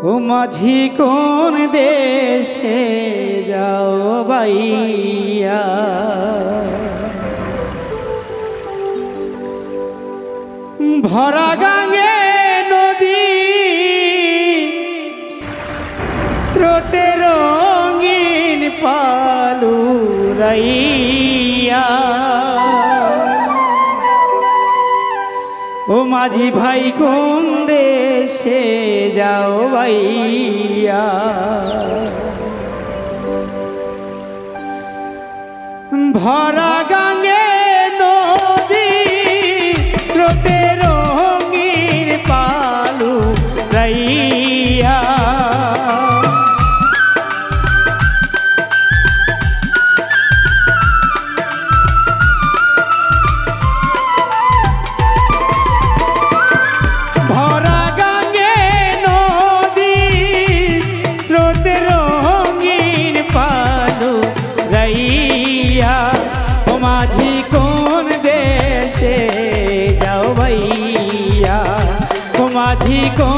ও মাঝি কোন দেশে যাও বাইয়া ভরা গাঙে নদী স্রোতে রঙিন পালু রাইয়া আজি ভাই কোন দেশে যাও ভাইয়া? ভরা Rico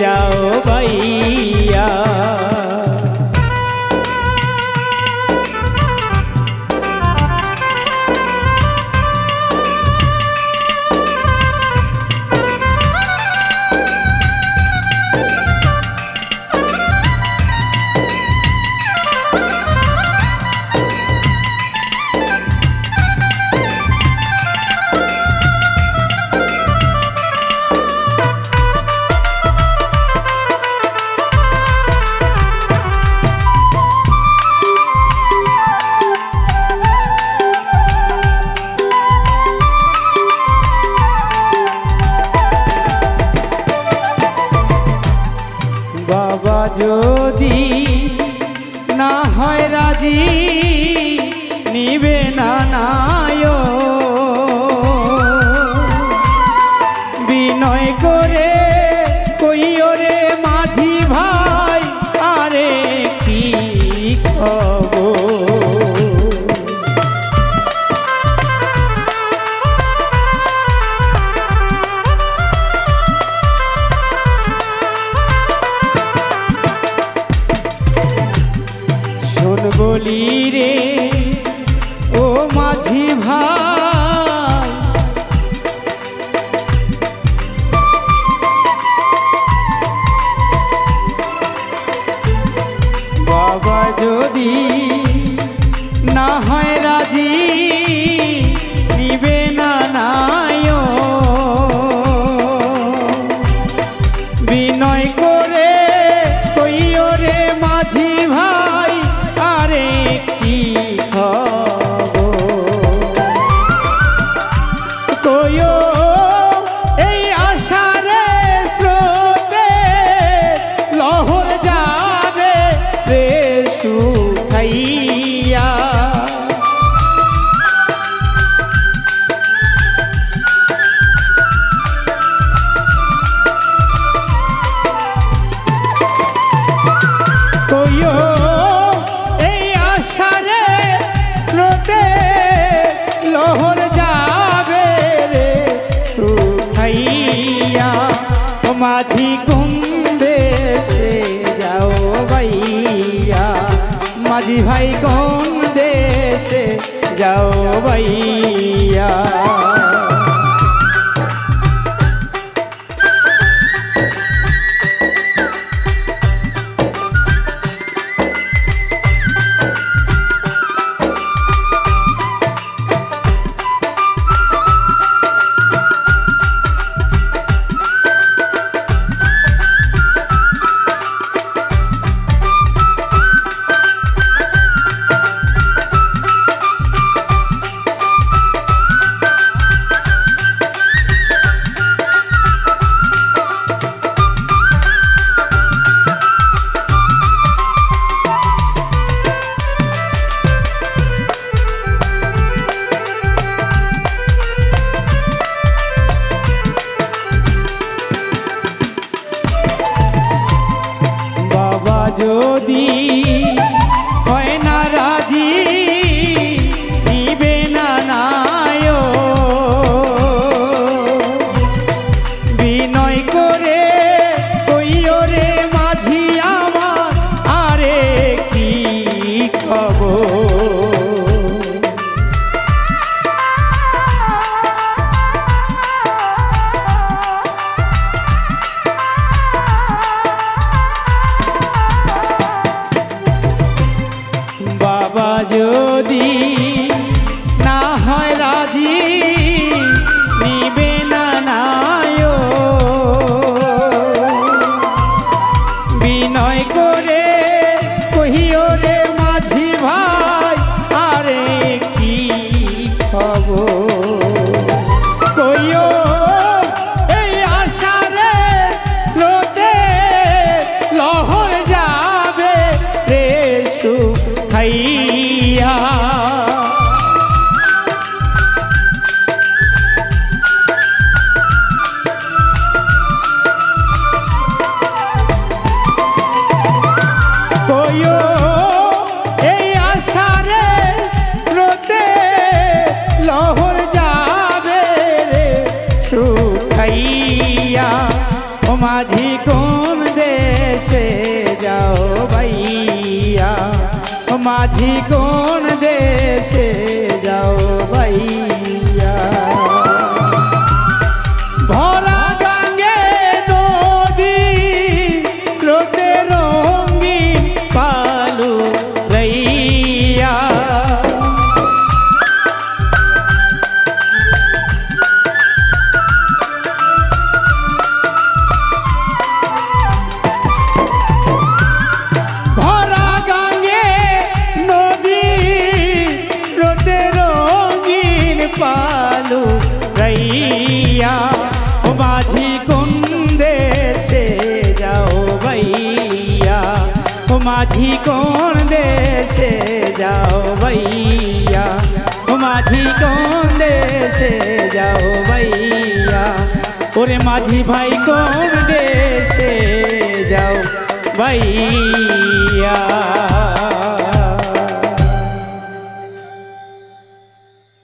जाओ भैया। যদি না হয় রাজি নিবে না নায় বিনয় করে বলি রে ও মাঝি ভাই। মাঝি কুন্দে সে যাও ভাইয়া? মাঝি ভাই কোন দেশে যাও ভাইয়া? যদি ভাইয়া ও মাঝি কোন দেশে যাও ভাইয়া? ও মাঝি কোন দেশে যাও ভাইয়া? মাঝি কোন দেশে যাও ভাইয়া? ও মাঝি কোন দেশে যাও ভাইয়া? ওরে মাঝি ভাই কোন দেশে যাও ভাইয়া?